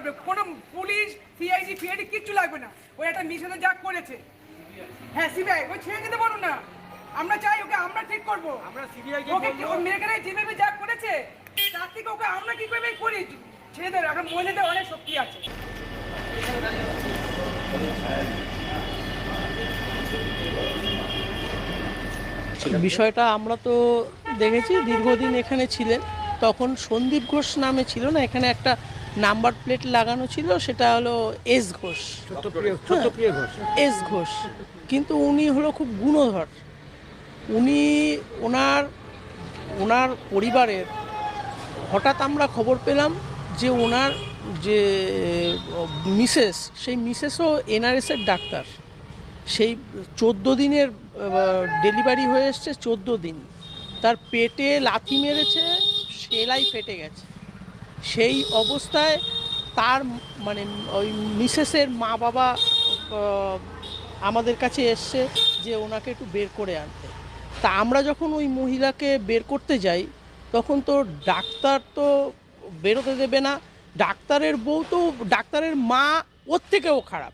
পারবে কোনো police CID ফিআইডি কিচ্ছু লাগবে না। ওই একটা মিশনে যা করেছে। হ্যাঁ সিবিআই ওই ছেড়ে দিতে বলুন না। আমরা চাই ওকে আমরা ঠিক করব। আমরা সিবিআই কে ওকে ওই মেয়েখানে যেভাবে যা করেছে তার থেকে ওকে আমরা কি করে করি? ছেড়ে দেবে এখন মহিলাদের অনেক শক্তি আছে। বিষয়টা আমরা তো দেখেছি দীর্ঘদিন এখানে ছিলেন। তখন সন্দীপ ঘোষ নামে ছিল না এখানে একটা নাম্বার প্লেট লাগানো ছিল সেটা হলো এস ঘোষ। ছোট্টপ্রিয় ঘোষ। এস ঘোষ। কিন্তু উনি হলো খুব গুণধর। উনি ওনার ওনার পরিবারের হঠাৎ আমরা খবর পেলাম যে ওনার যে মিসেস সেই মিসেসও এনআরএসের ডাক্তার। সেই চোদ্দ দিনের ডেলিভারি হয়ে এসছে চোদ্দ দিন। তার পেটে লাথি মেরেছে সেলাই ফেটে গেছে। সেই অবস্থায় তার মানে ওই মিসেসের মা বাবা আমাদের কাছে এসছে যে ওনাকে একটু বের করে আনতে। তা আমরা যখন ওই মহিলাকে বের করতে যাই, তখন তো ডাক্তার তো বেরোতে দেবে না। ডাক্তারের বউ তো, ডাক্তারের মা ওর থেকেও খারাপ।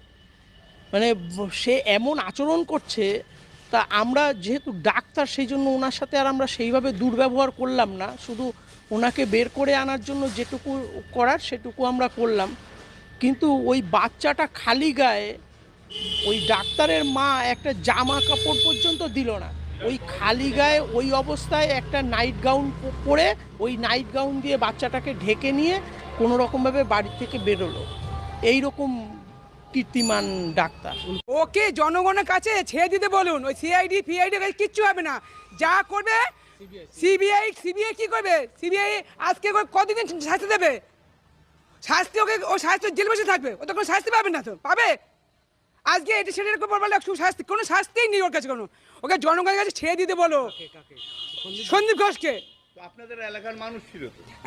মানে সে এমন আচরণ করছে তা আমরা যেহেতু ডাক্তার সেই জন্য ওনার সাথে আর আমরা সেইভাবে দুর্ব্যবহার করলাম না। শুধু ওনাকে বের করে আনার জন্য যেটুকু করার, সেটুকু আমরা করলাম। কিন্তু ওই বাচ্চাটা খালি গায়ে, ওই ডাক্তারের মা একটা জামা কাপড় পর্যন্ত দিল না। ওই খালি গায়ে, ওই অবস্থায় একটা নাইট গাউন পরে ওই নাইট গাউন দিয়ে বাচ্চাটাকে ঢেকে নিয়ে কোনো রকমভাবে বাড়ি থেকে বেরোলো। এই রকম কীর্তিমান ডাক্তার। ওকে জনগণের কাছে ছেড়ে দিতে বলুন ওই সিআইডি ফিআইডি কিচ্ছু হবে না। যা করবে সিবিআই সিবিআই কি করবে? সিবিআই আজকে কতদিন শাস্তি দেবে? শাস্তি ওকে ও শাস্তি জেল বসে থাকবে ও তো কোনো শাস্তি পাবে না তো পাবে? আজকে এটা সেটা এরকম বললে শাস্তি কোনো শাস্তিই নেই ওর কাছে কোনো। ওকে জনগণের কাছে ছেড়ে দিতে বলো। সন্দীপ ঘোষকে। আপনাদের এলাকার মানুষ ছিল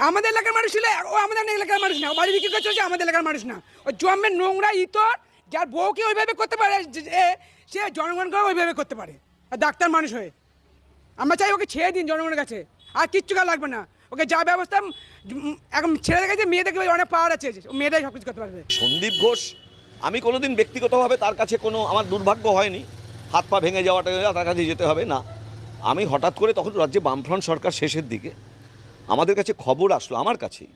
আমাদের এলাকার মানুষ ছিল ও আমাদের এলাকার মানুষ না ও বাড়ি বিক্রি করছে আমাদের এলাকার মানুষ না। ও জন্মের নোংরা ইতর যার বউকে ওইভাবে করতে পারে এ, সে জনগণকেও ওইভাবে করতে পারে আর ডাক্তার মানুষ হয়ে। আমরা চাই ওকে ছেড়ে দিন জনগণের কাছে আর কিচ্ছু কাজ লাগবে না। ওকে যা ব্যবস্থা এখন ছেড়ে গেছে মেয়েদেরকে অনেক পাওয়ার আছে ও মেয়েরাই সব কিছু করতে পারবে। সন্দীপ ঘোষ আমি কোনোদিন ব্যক্তিগতভাবে তার কাছে কোনো আমার দুর্ভাগ্য হয়নি হাত পা ভেঙে যাওয়াটা তার কাছে যেতে হবে না। আমি হঠাৎ করে তখন রাজ্যে বামফ্রন্ট সরকার শেষের দিকে আমাদের কাছে খবর আসলো আমার কাছেই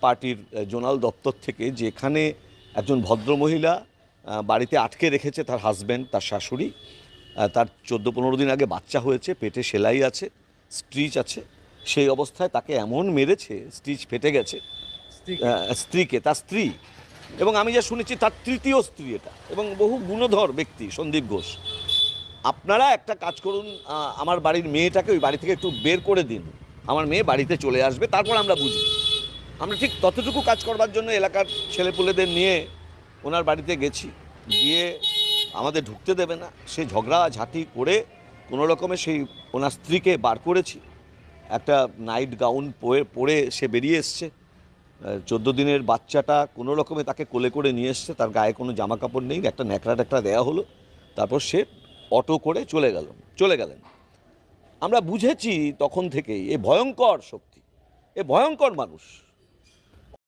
পার্টির জোনাল দপ্তর থেকে যে এখানে একজন ভদ্রমহিলা বাড়িতে আটকে রেখেছে তার হাজব্যান্ড তার শাশুড়ি তার চোদ্দ পনেরো দিন আগে বাচ্চা হয়েছে পেটে সেলাই আছে স্ট্রিচ আছে সেই অবস্থায় তাকে এমন মেরেছে স্টিচ ফেটে গেছে স্ত্রীকে তার স্ত্রী। এবং আমি যা শুনেছি তার তৃতীয় স্ত্রী এটা। এবং বহু গুণধর ব্যক্তি সন্দীপ ঘোষ। আপনারা একটা কাজ করুন আমার বাড়ির মেয়েটাকে ওই বাড়ি থেকে একটু বের করে দিন। আমার মেয়ে বাড়িতে চলে আসবে, তারপর আমরা বুঝি। আমরা ঠিক ততটুকু কাজ করবার জন্য এলাকার ছেলেপুলেদের নিয়ে ওনার বাড়িতে গেছি। গিয়ে আমাদের ঢুকতে দেবে না। সে ঝগড়া ঝাঁটি করে কোনো রকমে সেই ওনার স্ত্রীকে বার করেছি। একটা নাইট গাউন পরে পরে সে বেরিয়ে এসছে। চোদ্দ দিনের বাচ্চাটা কোনো রকমে তাকে কোলে করে নিয়ে এসছে। তার গায়ে কোনো জামা কাপড় নেই, একটা ন্যাকড়া ট্যাকড়া দেওয়া হলো। তারপর সে অটো করে চলে গেল, চলে গেলেন। আমরা বুঝেছি তখন থেকেই এ ভয়ঙ্কর শক্তি, এ ভয়ঙ্কর মানুষ।